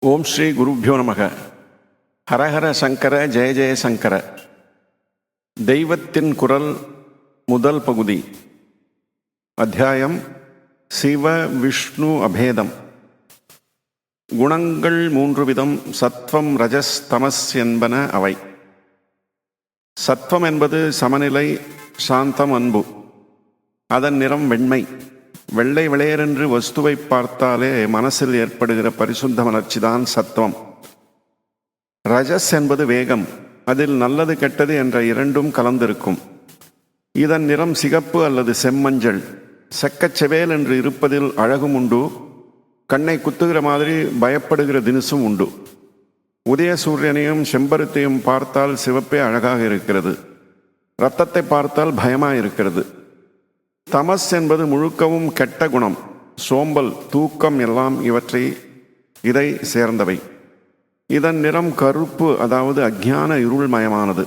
ஓம் ஸ்ரீ குருப்பியோ நமக. ஹரஹர சங்கர ஜெய ஜெய சங்கர. தெய்வத்தின் குரல் முதல் பகுதி. அத்தியாயம் சிவ விஷ்ணு அபேதம். குணங்கள் மூன்று விதம் சத்வம் ரஜஸ் தமஸ் என்பன அவை. சத்வம் என்பது சமநிலை சாந்தம் அன்பு. அதன் நிறம் வெண்மை. வெள்ளை வெளையரென்று வஸ்துவை பார்த்தாலே மனசில் ஏற்படுகிற பரிசுத்த மலர்ச்சிதான் சத்துவம். ரஜஸ் என்பது வேகம் அதில் நல்லது கெட்டது என்ற இரண்டும் கலந்திருக்கும். இதன் நிறம் சிகப்பு அல்லது செம்மஞ்சள் செக்கச்செவேல் என்று இருப்பதில் அழகும் உண்டு கண்ணை குத்துகிற மாதிரி பயப்படுகிற தினசும் உண்டு. உதய சூரியனையும் செம்பருத்தையும் பார்த்தால் சிவப்பே அழகாக இருக்கிறது. இரத்தத்தை பார்த்தால் பயமாக இருக்கிறது தமஸ் என்பது முழுக்கவும் கெட்ட குணம் சோம்பல் தூக்கம் எல்லாம் இவற்றை இதை சேர்ந்தவை. இதன் நிறம் கருப்பு அதாவது அஜ்ஞான இருள்மயமானது.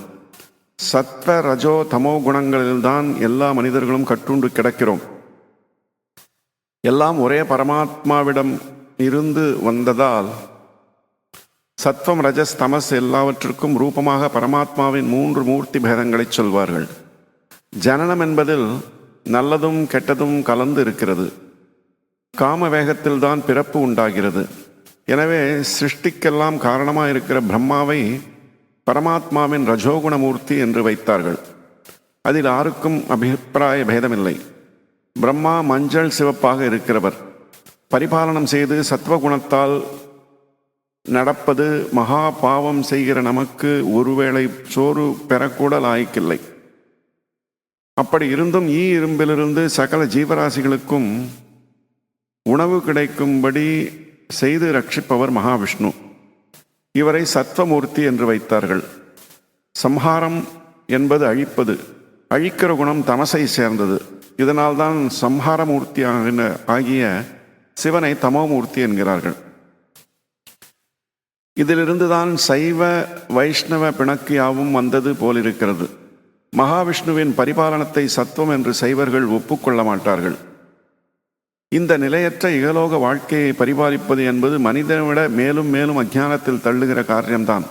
சத்வ ரஜோ தமோ குணங்களில்தான் எல்லா மனிதர்களும் கட்டுண்டு கிடக்கிறோம். எல்லாம் ஒரே பரமாத்மாவிடம் இருந்து வந்ததால் சத்வம் ரஜஸ் தமஸ் எல்லாவற்றுக்கும் ரூபமாக பரமாத்மாவின் மூன்று மூர்த்தி பேதங்களை சொல்வார்கள். ஜனனம் என்பதில் நல்லதும் கெட்டதும் கலந்து இருக்கிறது. காம வேகத்தில்தான் பிறப்பு உண்டாகிறது. எனவே சிருஷ்டிக்கெல்லாம் காரணமாக இருக்கிற பிரம்மாவை பரமாத்மாவின் ரஜோகுணமூர்த்தி என்று வைத்தார்கள். அதில் யாருக்கும் அபிப்பிராய பேதமில்லை. பிரம்மா மஞ்சள் சிவப்பாக இருக்கிறவர். பரிபாலனம் செய்து சத்வகுணத்தால் நடப்பது மகா பாவம் செய்கிற நமக்கு ஒருவேளை சோறு பெறக்கூட லாய்க்கில்லை. அப்படி இருந்தும் ஈ இரும்பிலிருந்து சகல ஜீவராசிகளுக்கும் உணவு கிடைக்கும்படி செய்து ரட்சிப்பவர் மகாவிஷ்ணு. இவரை சத்வமூர்த்தி என்று வைத்தார்கள். சம்ஹாரம் என்பது அழிப்பது. அழிக்கிற குணம் தமசை சேர்ந்தது. இதனால்தான் சம்ஹாரமூர்த்தி ஆகிய சிவனை தமோமூர்த்தி என்கிறார்கள். இதிலிருந்துதான் சைவ வைஷ்ணவ பிணக்கு யாவும் வந்தது போலிருக்கிறது. மகாவிஷ்ணுவின் பரிபாலனத்தை சத்துவம் என்று சைவர்கள் ஒப்புக்கொள்ள மாட்டார்கள் இந்த நிலையற்ற இகலோக வாழ்க்கையை பரிபாலிப்பது என்பது மனிதனை விட மேலும் மேலும் அஜ்ஞானத்தில் தள்ளுகிற காரியம்தான்.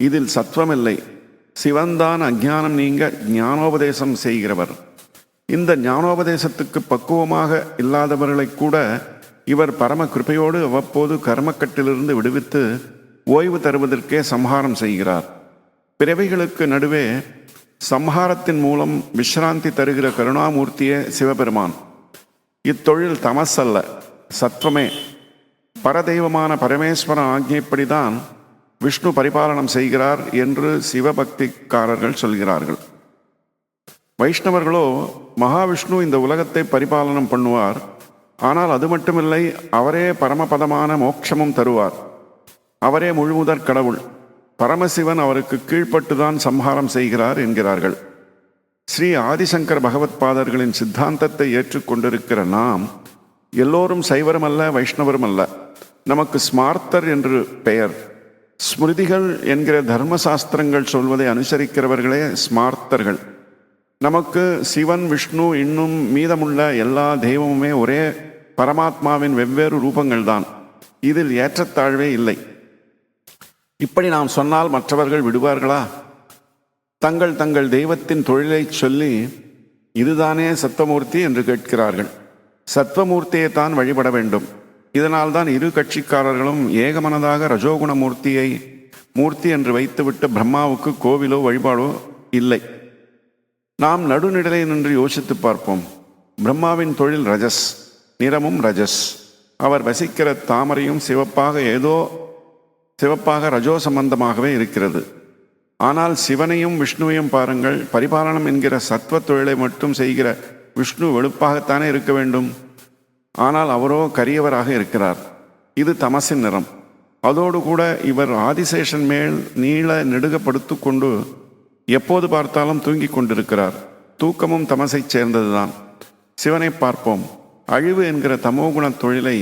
இதில் சத்வமில்லை சிவன்தான் அஜ்ஞானம் நீங்க ஞானோபதேசம் செய்கிறவர். இந்த ஞானோபதேசத்துக்கு பக்குவமாக இல்லாதவர்களை கூட இவர் பரம கிருப்பையோடு அவ்வப்போது கர்மக்கட்டிலிருந்து விடுவித்து ஓய்வு தருவதற்கே சம்ஹாரம் செய்கிறார். பிறவைகளுக்கு நடுவே சம்ஹாரத்தின் மூலம் விஸ்ராந்தி தருகிற கருணாமூர்த்தியே சிவபெருமான். இத்தொழில் தமஸ் அல்ல சத்வமே. பரதெய்வமான பரமேஸ்வரன் ஆகியப்படிதான் விஷ்ணு பரிபாலனம் செய்கிறார் என்று சிவபக்திக்காரர்கள் சொல்கிறார்கள். வைஷ்ணவர்களோ மகாவிஷ்ணு இந்த உலகத்தை பரிபாலனம் பண்ணுவார். ஆனால் அது மட்டுமில்லை அவரே பரமபதமான மோட்சமும் தருவார். அவரே முழுமுதற் கடவுள். பரமசிவன் அவருக்கு கீழ்ப்பட்டுதான் சம்ஹாரம் செய்கிறார் என்கிறார்கள். ஸ்ரீ ஆதிசங்கர் பகவத் பாதர்களின் சித்தாந்தத்தை ஏற்றுக்கொண்டிருக்கிற நாம் எல்லோரும் சைவரும் அல்ல வைஷ்ணவரும் அல்ல நமக்கு ஸ்மார்த்தர் என்று பெயர். ஸ்மிருதிகள் என்கிற தர்மசாஸ்திரங்கள் சொல்வதை அனுசரிக்கிறவர்களே ஸ்மார்த்தர்கள். நமக்கு சிவன் விஷ்ணு இன்னும் மீதமுள்ள எல்லா தெய்வமுமே ஒரே பரமாத்மாவின் வெவ்வேறு ரூபங்கள் தான் இதில் ஏற்றத்தாழ்வே இல்லை. இப்படி நாம் சொன்னால் மற்றவர்கள் விடுவார்களா? தங்கள் தங்கள் தெய்வத்தின் தொழிலை சொல்லி இதுதானே சத்வமூர்த்தி என்று கேட்கிறார்கள். சத்வமூர்த்தியை தான் வழிபட வேண்டும். இதனால்தான் இரு கட்சிக்காரர்களும் ஏகமனதாக ரஜோகுண மூர்த்தியை மூர்த்தி என்று வைத்துவிட்டு பிரம்மாவுக்கு கோவிலோ வழிபாடோ இல்லை. நாம் நடுநிலை நின்று யோசித்து பார்ப்போம். பிரம்மாவின் தொழில் ரஜஸ் நிறமும் ரஜஸ். அவர் வசிக்கிற தாமரையும் சிவப்பாக ஏதோ சிவப்பாக ரஜோ சம்பந்தமாகவே இருக்கிறது. ஆனால் சிவனையும் விஷ்ணுவையும் பாருங்கள் பரிபாலனம் என்கிற சத்வ தொழிலை மட்டும் செய்கிற விஷ்ணு வெளுப்பாகத்தானே இருக்க வேண்டும். ஆனால் அவரோ கரியவராக இருக்கிறார். இது தமசின் நிறம். அதோடு கூட இவர் ஆதிசேஷன் மேல் நீள நெடுகப்படுத்து கொண்டு எப்போது பார்த்தாலும் தூங்கிக் கொண்டிருக்கிறார். தூக்கமும் தமசைச் சேர்ந்ததுதான். சிவனை பார்ப்போம். அழிவு என்கிற தமோகுண தொழிலை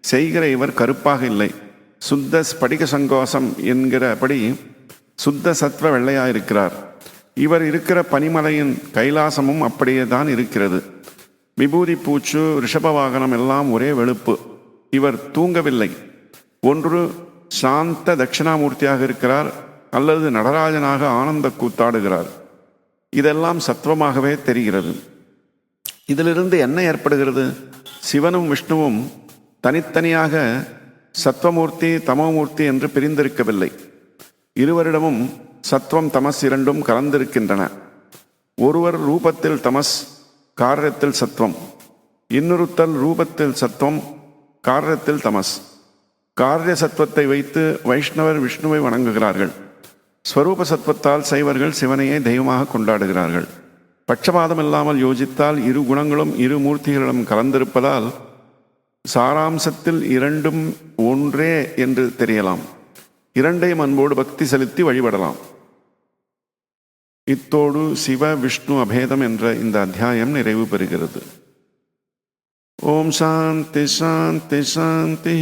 செய்கிற இவர் கருப்பாக இல்லை. சுத்த ஸ்படிக சங்கோசம் என்கிறபடி சுத்த சத்வ வெள்ளையாக இருக்கிறார் இவர் இருக்கிற பனிமலையின் கைலாசமும் அப்படியே தான் இருக்கிறது. விபூதி பூச்சு ரிஷப வாகனம் எல்லாம் ஒரே வெளுப்பு. இவர் தூங்கவில்லை. ஒன்று சாந்த தட்சிணாமூர்த்தியாக இருக்கிறார் அல்லது நடராஜனாக ஆனந்த கூத்தாடுகிறார். இதெல்லாம் சத்துவமாகவே தெரிகிறது. இதிலிருந்து என்ன ஏற்படுகிறது? சிவனும் விஷ்ணுவும் தனித்தனியாக சத்வமூர்த்தி தமோமூர்த்தி என்று பிரிந்திருக்கவில்லை. இருவரிடமும் சத்வம் தமஸ் இரண்டும் கலந்திருக்கின்றன. ஒருவர் ரூபத்தில் தமஸ் காரியத்தில் சத்வம். இன்னொருத்தல் ரூபத்தில் சத்வம் காரியத்தில் தமஸ். காரிய சத்வத்தை வைத்து வைஷ்ணவர் விஷ்ணுவை வணங்குகிறார்கள். ஸ்வரூப சத்வத்தால் சைவர்கள் சிவனையே தெய்வமாக கொண்டாடுகிறார்கள். பட்சபாதம் இல்லாமல் யோசித்தால் இரு குணங்களும் இரு மூர்த்திகளிடம் கலந்திருப்பதால் சாராம்சத்தில் இரண்டும் ஒன்றே என்று தெரியலாம். இரண்டையும் அன்போடு பக்தி செலுத்தி வழிபடலாம். இத்தோடு சிவ விஷ்ணு அபேதம் என்ற இந்த அத்தியாயம் நிறைவு பெறுகிறது. ஓம் சாந்தி சாந்தி சாந்தி.